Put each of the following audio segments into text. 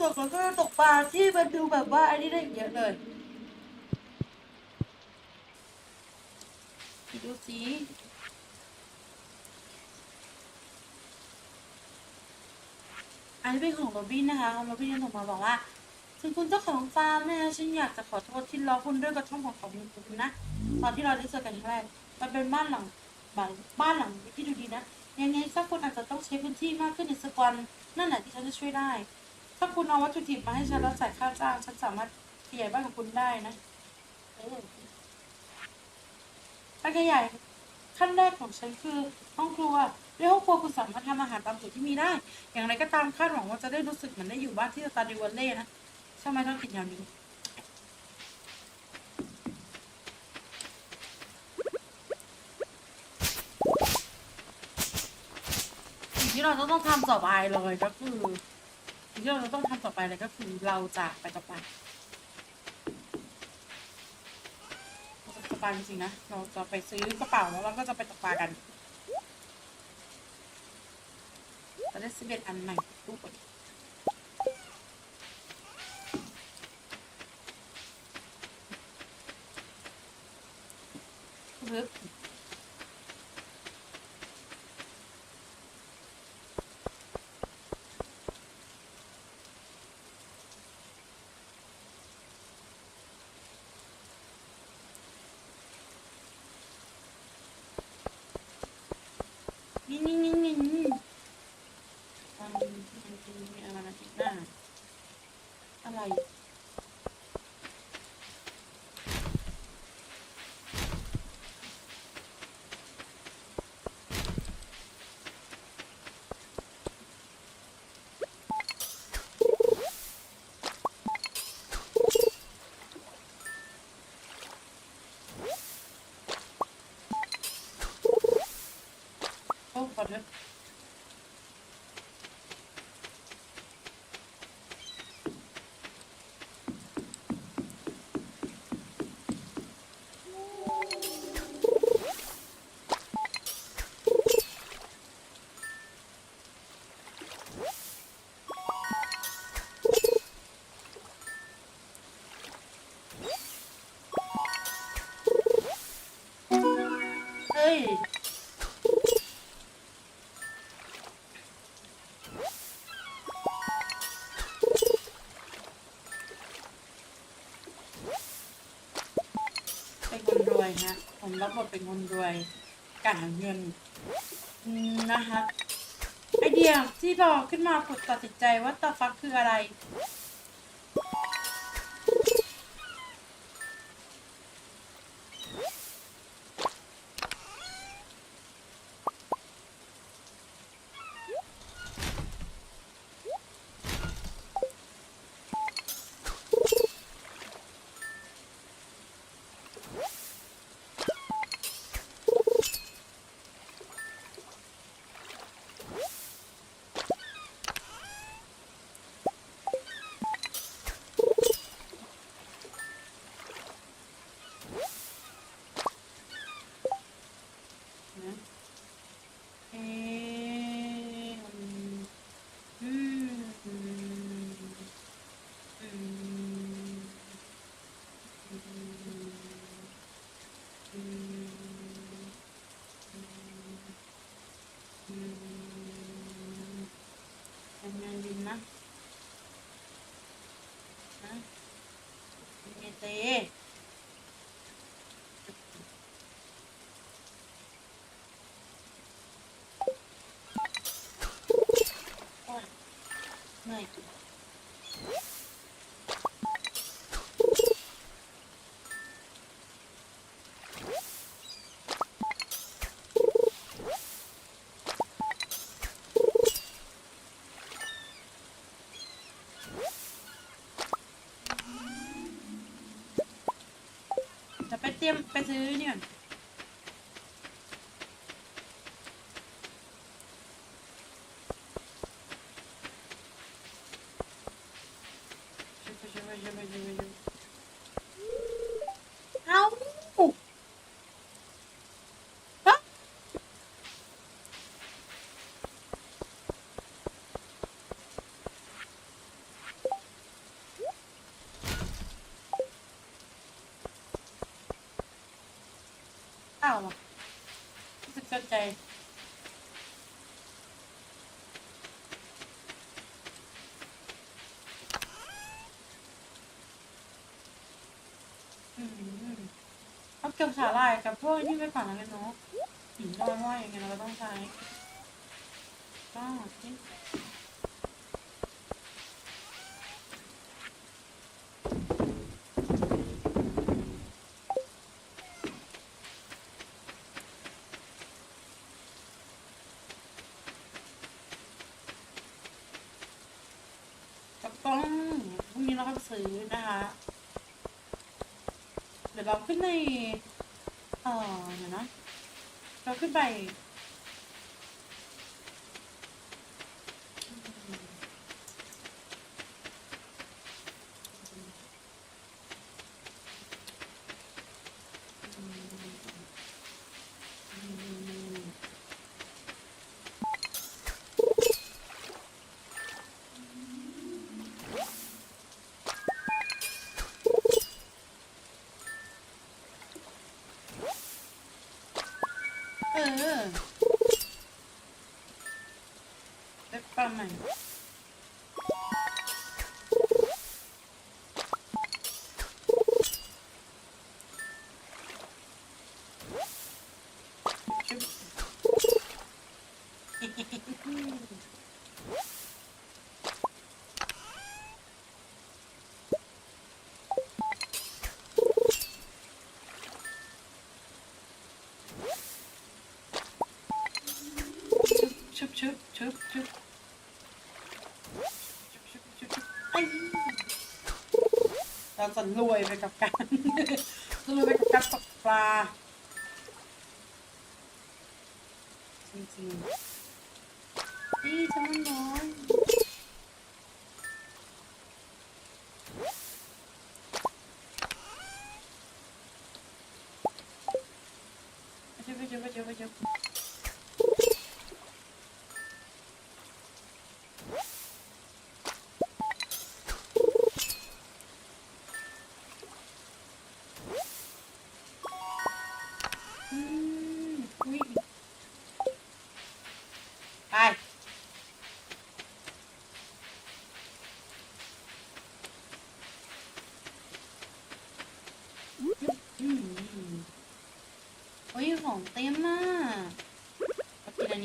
ส่วนของก็ตกปลาที่มันดูแบบว่าอันนี้ได้เยอะเลยดูสิอันนี้เป็นของโรบินนะคะโรบินส่งมาบอกว่าถึงคุณเจ้าของฟาร์มเนี่ยฉันอยากจะขอโทษที่ล้อคุณด้วยกระท่อมของของคุณนะ ตอนที่เราได้เจอกันครั้งแรกมันเป็นบ้านหลังบ้านบ้านหลังที่ดูดีนะ ยังไงสักคนอาจจะต้องใช้พื้นที่มากขึ้นในสักวันนั่นแหละที่ฉันจะช่วยได้ ถ้าคุณเอาวัตถุดิบมาให้ฉันแล้วจ่ายค่าจ้าง ฉันสามารถขยายบ้านของคุณได้นะเออการขยายขั้นแรกของฉันคือห้องครัวในห้องครัวคุณสามารถทำอาหารตามสูตรที่มีได้ อย่างไรก็ตามคาดหวังว่าจะได้รู้สึกเหมือนได้อยู่บ้านที่สตาร์ดิวันเล่นะทำไหมต้องกินอย่างนี้สิ่งที่เราต้องทำต่อไปเลยก็คือ สิ่งที่เราต้องทำต่อไปเลยก็คือเราจะไปตกปลาเราจะปลาจริงๆนะ เราจะไปซื้อกระเป๋าแล้วเราก็จะไปตกปลากันจะได้สิบเอ็ดอันใหม่รูปไปปึ๊บ Thank you. วยนะ ผมรับบทเป็นคนรวยการหาเงินนะคะไอเดียที่บอกขึ้นมาผุดตัดสินใจว่าตาฟักคืออะไร นะเอ๊ะอืมอืมอืมอืมอืมอืมยังไงดีนะนะ เไปเตรียมไปซื้อเนี่ยก่อนช่วย ล่าอะรู้สึกสนใจ อืมเอาเก็บสาหร่ายกับพวกนี่ไปก่อนแล้วกันเนาะหินลอยว่าอย่างเงี้ยเราก็ต้องใช้ก็ที่กับกล้องพรุ่งนี้เราก็ไป ซื้อนะคะ เดี๋ยวเราขึ้นใน เอ่อเดี๋ยวนะ เราขึ้นไปึบชึบชึบเราจะรวยไปกับการจะรวยไปกับการตกปลา จริงๆนี่ฉันมันน้อย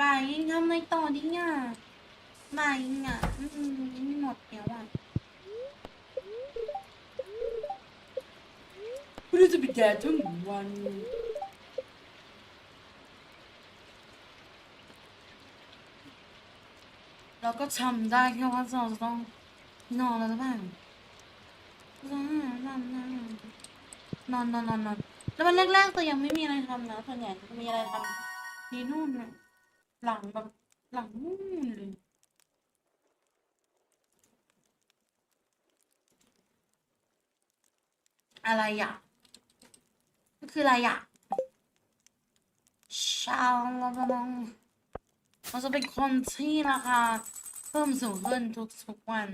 บายบายยิงทำอะไรต่อดิอะบายยิงอะ อืมหมดแล้วอะไม่รู้จะไปแดดทั้งวันเราก็ทำได้แค่ว่าเราจะต้องนอนแล้วหรือเปล่านอนนอนนอนนอนนอนนอนนอนแล้ววันแรกๆตัวยังไม่มีอะไรทำนะส่วนใหญ่จะมีอะไรทำที่นู่นน่ะ หลังแบบหลังนู่นเลย อะไรอะก็คืออะไรอะ ชาวเรากำลังเราจะเป็นคนที่ราคาเพิ่มสูงขึ้นทุกๆวัน